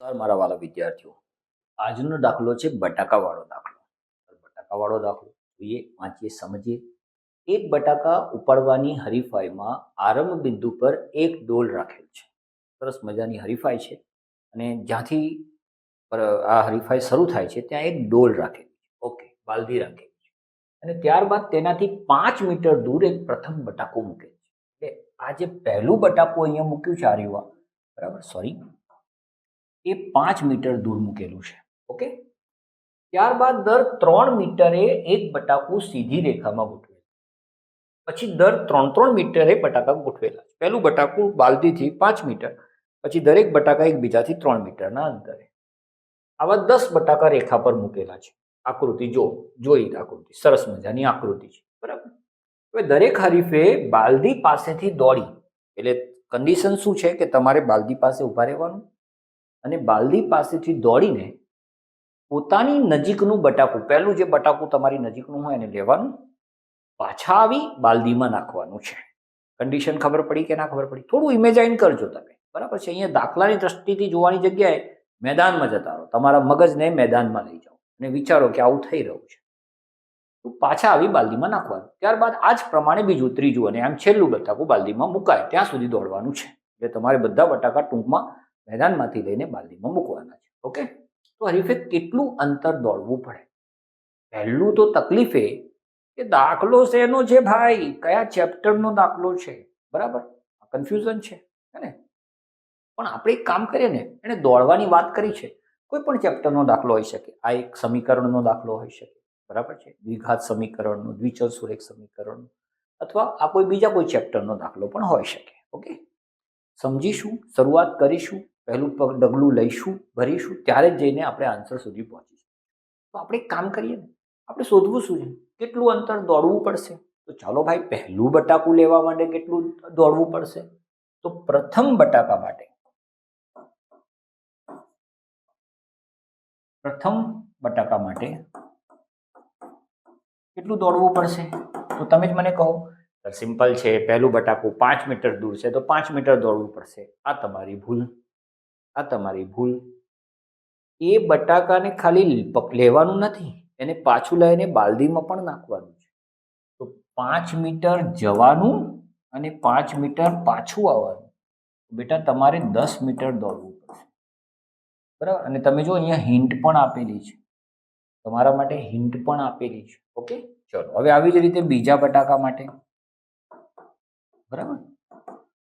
મારા વાલા વિદ્યાર્થીઓ. આજનો દાખલો છે બટાકાવાળો દાખલો. બટાકાવાળો દાખલો જોઈએ, વાંચીએ, સમજીએ. એક બટાકા ઉપાડવાની હરીફાઈમાં આરંભ બિંદુ પર એક ડોલ રાખેલ છે. સરસ મજાની હરીફાઈ છે અને જ્યાંથી આ હરીફાઈ શરૂ થાય છે, ત્યાં એક ડોલ રાખેલી છે. ઓકે, બાલદી રાખેલી છે. અને ત્યારબાદ તેનાથી પાંચ મીટર દૂર એક પ્રથમ બટાકો મૂકે છે. એટલે આ જે પહેલું બટાકું અહીંયા મૂક્યું છે આ રીવા બરાબર? સોરી એ પાંચ મીટર દૂર મૂકેલું છે. ઓકે? ત્યારબાદ દર ત્રણ મીટરે એક બટાકું સીધી રેખામાં ગોઠવેલું. પછી દર ત્રણ ત્રણ મીટરે બટાકા ગોઠવેલા પહેલું બટાકું બાલદીથી પાંચ મીટર, પછી દરેક બટાકા એકબીજાથી ત્રણ મીટરના અંતરે. આવા દસ બટાકા રેખા પર મૂકેલા છે. આકૃતિ જો, જોઈ આકૃતિ. સરસ મજાની આકૃતિ છે. બરાબર? હવે દરેક હરીફે બાલદી પાસેથી દોડી એટલે કન્ડિશન શું છે કે તમારે બાલદી પાસે ઊભા રહેવાનું? અને બાલદી પાસેથી દોડીને પોતાની નજીકનું બટાકું, પહેલું જે બટાકું તમારી નજીકનું હોય એને લેવાનું, પાછા આવી બાલદીમાં નાખવાનું છે. કન્ડિશન ખબર પડી કે ના ખબર પડી? થોડું ઇમેજાઇન કરજો તમે. બરાબર છે? અહીંયા દાખલાની દ્રષ્ટિથી જોવાની જગ્યાએ મેદાનમાં જતા રહો. તમારા મગજને મેદાનમાં લઈ જાઓ અને વિચારો કે આવું થઈ રહ્યું છે. તો પાછા આવી બાલદીમાં નાખવાનું. ત્યારબાદ આ જ પ્રમાણે બીજું, ત્રીજું અને આમ છેલ્લું બટાકું બાલદીમાં મુકાય. ત્યાં સુધી દોડવાનું છે. એટલે તમારે બધા બટાકા ટૂંકમાં મેદાનમાંથી લઈને બાલદીમાં મૂકવાના છે. ઓકે? તો હરીફે કેટલું અંતર દોડવું પડે? પહેલું તો તકલીફ કે દાખલો શેનો છે ભાઈ? કયા ચેપ્ટરનો દાખલો છે? બરાબર? કન્ફ્યુઝન છે, હે ને? પણ આપણે એક કામ કરીએ ને, એને દોડવાની વાત કરી છે. કોઈ પણ ચેપ્ટરનો દાખલો હોઈ શકે. આ એક સમીકરણનો દાખલો હોઈ શકે. બરાબર છે? દ્વિઘાત સમીકરણનો, દ્વિચલ સુરેખ સમીકરણનું, અથવા આ કોઈ બીજા કોઈ ચેપ્ટરનો દાખલો પણ હોઈ શકે. ઓકે? સમજીશું, શરૂઆત કરીશું. પહેલું પગ ડગલું લઈશું, ભરીશું, ત્યારે જ જઈને આપણે આન્સર સુધી પહોંચીશું. તો આપણે એક કામ કરીએ ને, આપણે શોધવું શું છે? કેટલું અંતર દોડવું પડશે? તો ચાલો ભાઈ, પહેલું બટાકું લેવા માટે કેટલું દોડવું પડશે? તો પ્રથમ બટાકા માટે, પ્રથમ બટાકા માટે કેટલું દોડવું પડશે? તો તમે જ મને કહો. સિમ્પલ છે, પહેલું બટાકું પાંચ મીટર દૂર છે, તો પાંચ મીટર દોડવું પડશે. આ તમારી ભૂલ. આ તમારી ભૂલ. એ બટાકાને ખાલી લેવાનું નથી, એને પાછું લઈને બાલદીમાં પણ નાખવાનું છે. તો પાંચ મીટર જવાનું અને પાંચ મીટર પાછું આવવાનું. બેટા, તમારે દસ મીટર દોડવું પડશે. બરાબર? અને તમે જો અહીંયા હિન્ટ પણ આપેલી છે. તમારા માટે હિન્ટ પણ આપેલી છે. ઓકે? ચલો, હવે આવી જ રીતે બીજા બટાકા માટે. બરાબર?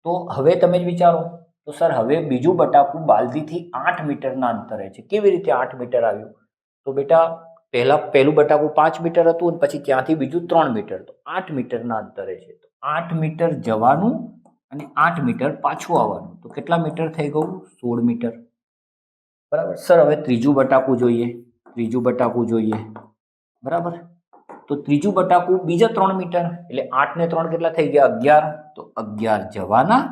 તો હવે તમે જ વિચારો. તો સર, હવે બીજું બટાકું બાલદીથી આઠ મીટરના અંતરે છે. કેવી રીતે આઠ મીટર આવ્યું? તો બેટા, પહેલાં પહેલું બટાકું પાંચ મીટર હતું અને પછી ત્યાંથી બીજું ત્રણ મીટર. તો આઠ મીટરના અંતરે છે. તો આઠ મીટર જવાનું અને આઠ મીટર પાછું આવવાનું. તો કેટલા મીટર થઈ ગયું? સોળ મીટર. બરાબર? સર, હવે ત્રીજું બટાકું જોઈએ. ત્રીજું બટાકું જોઈએ. બરાબર? તો ત્રીજું બટાકું બીજા ત્રણ મીટર. એટલે આઠ ને ત્રણ કેટલા થઈ ગયા? અગિયાર. તો અગિયાર જવાના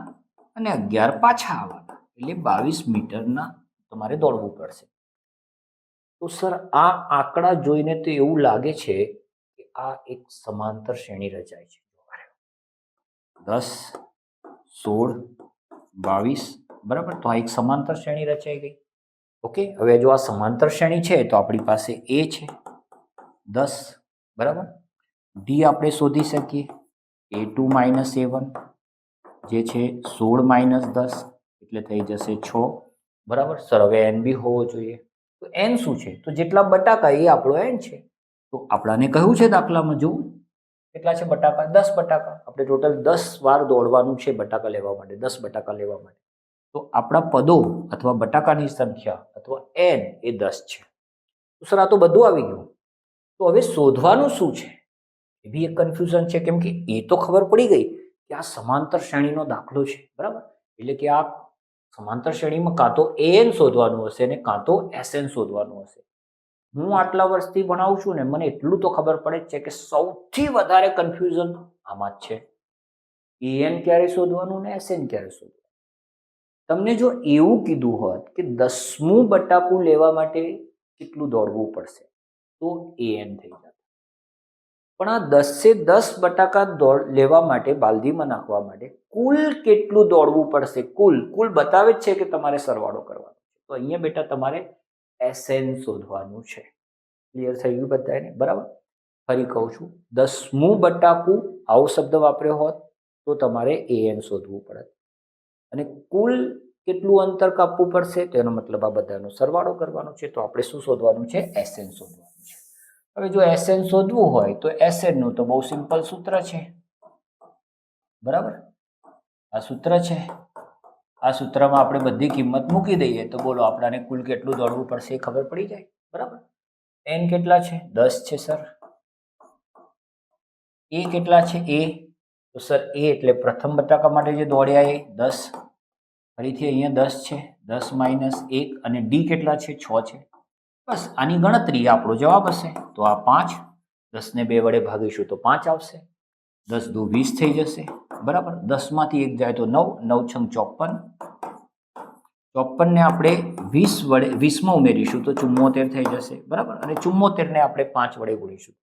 અને અગિયાર પાછા આવવાના. એટલે બાવીસ મીટરના તમારે દોડવું પડશે. તો સર, આ આંકડા જોઈને તો એવું લાગે છે કે આ એક સમાંતર શ્રેણી રચાય છે. દસ, સોળ, બાવીસ, બરાબર? તો આ એક સમાંતર શ્રેણી રચાઈ ગઈ. ઓકે? હવે જો આ સમાંતર શ્રેણી છે તો આપણી પાસે એ છે. દસ, બરાબર? ડી આપણે શોધી શકીએ. A two minus A one. જે છે સોળ માઇનસ દસ એટલે થઈ જશે છ. બરાબર? સર, હવે એન બી હોવો જોઈએ. તો એન શું છે? તો જેટલા બટાકા એ આપણો એન છે. તો આપણાને કહ્યું છે દાખલામાં જોવું? કેટલા છે બટાકા? દસ બટાકા. આપણે ટોટલ દસ વાર દોડવાનું છે બટાકા લેવા માટે, દસ બટાકા લેવા માટે. તો આપણા પદો અથવા બટાકાની સંખ્યા અથવા એન એ દસ છે. તો સર, આ તો બધું આવી ગયું. તો હવે શોધવાનું શું છે? એ બી એક કન્ફ્યુઝન છે, કેમ કે એ તો ખબર પડી ગઈ. કે આ સમાંતર શ્રેણીનો દાખલો છે, બરાબર? એટલે કે આ સમાંતર શ્રેણીમાં કાં તો એન શોધવાનું હશે ને કાં તો એસએન શોધવાનું હશે. હું આટલા વર્ષથી ભણાવું છું ને, મને એટલું તો ખબર પડે છે કે સૌથી વધારે કન્ફ્યુઝન આમાં જ છે. એન ક્યારે શોધવાનું ને એસએન ક્યારે શોધવાનું? તમને જો એવું કીધું હોત કે દસમું બટાકું લેવા માટે કેટલું દોડવું પડશે, તો એન થઈ જાય પણ આ દસે દસ બટાકા દોડ લેવા માટે, બાલદીમાં નાખવા માટે કુલ કેટલું દોડવું પડશે? કુલ કુલ બતાવે જ છે કે તમારે સરવાળો કરવાનો તો અહીંયા બેટા તમારે એસએન શોધવાનું છે. ક્લિયર થઈ ગયું બધાને? બરાબર? ફરી કહું છું, દસમું બટાકું આવો શબ્દ વાપર્યો હોત તો તમારે એએન શોધવું પડે. અને કુલ કેટલું અંતર કાપવું પડશે? તો એનો મતલબ આ બધાનો સરવાળો કરવાનો છે. તો આપણે શું શોધવાનું છે? એસએન શોધવાનું છે. હવે જો એસએન શોધવું હોય તો એસએનનું તો બહુ સિમ્પલ સૂત્ર છે. બરાબર? આ સૂત્ર છે. આ સૂત્રમાં આપણે બધી કિંમત મૂકી દઈએ તો બોલો આપણાને કુલ કેટલું દોડવું પડશે એ ખબર પડી જાય. બરાબર? એન કેટલા છે? દસ છે, સર. એ કેટલા છે? એ તો સર એ એટલે પ્રથમ બટાકા માટે જે દોડ્યા એ દસ. ફરીથી અહીંયા દસ છે, દસ માઇનસ એક અને ડી કેટલા છે? છ છે. બસ, આની ગણતરી, આપણો જવાબ હશે. તો આ પાંચ, દસને બે વડે ભાગીશું તો પાંચ આવશે. દસ દુ વીસ થઈ જશે. બરાબર? દસમાંથી એક જાય તો નવ નવ છંગ ચોપન ચોપનને આપણે વીસ વડે, વીસમાં ઉમેરીશું તો ચુમ્મોતેર થઈ જશે. બરાબર? અને ચુમ્મોતેરને આપણે પાંચ વડે ગુણીશું.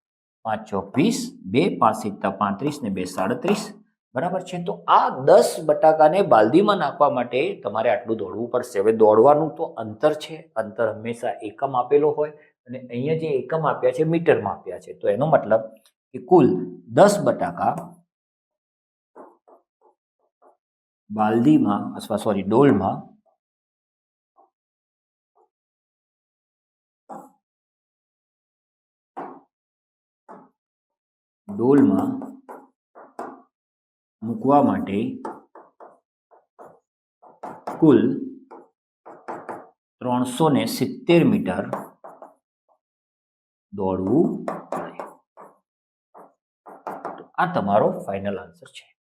પાંચ, છ, વીસ, બે, પાંચ, સિત્તા પાંત્રીસ ને બે, સાડત્રીસ. બરાબર છે? તો આ દસ બટાકાને બાલદીમાં નાખવા માટે તમારે આટલું દોડવું પડશે. હવે દોડવાનું તો અંતર છે. અંતર હંમેશા એકમ આપેલો હોય અને અહીંયા જે એકમ આપ્યા છે, મીટરમાં આપ્યા છે. તો એનો મતલબ કે કુલ દસ બટાકા બાલદીમાં અથવા સોરી ડોલમાં ડોલમાં મૂકવા માટે કુલ ત્રણસો ને સિત્તેર મીટર દોડવું પડે. આ તમારો ફાઇનલ આન્સર છે.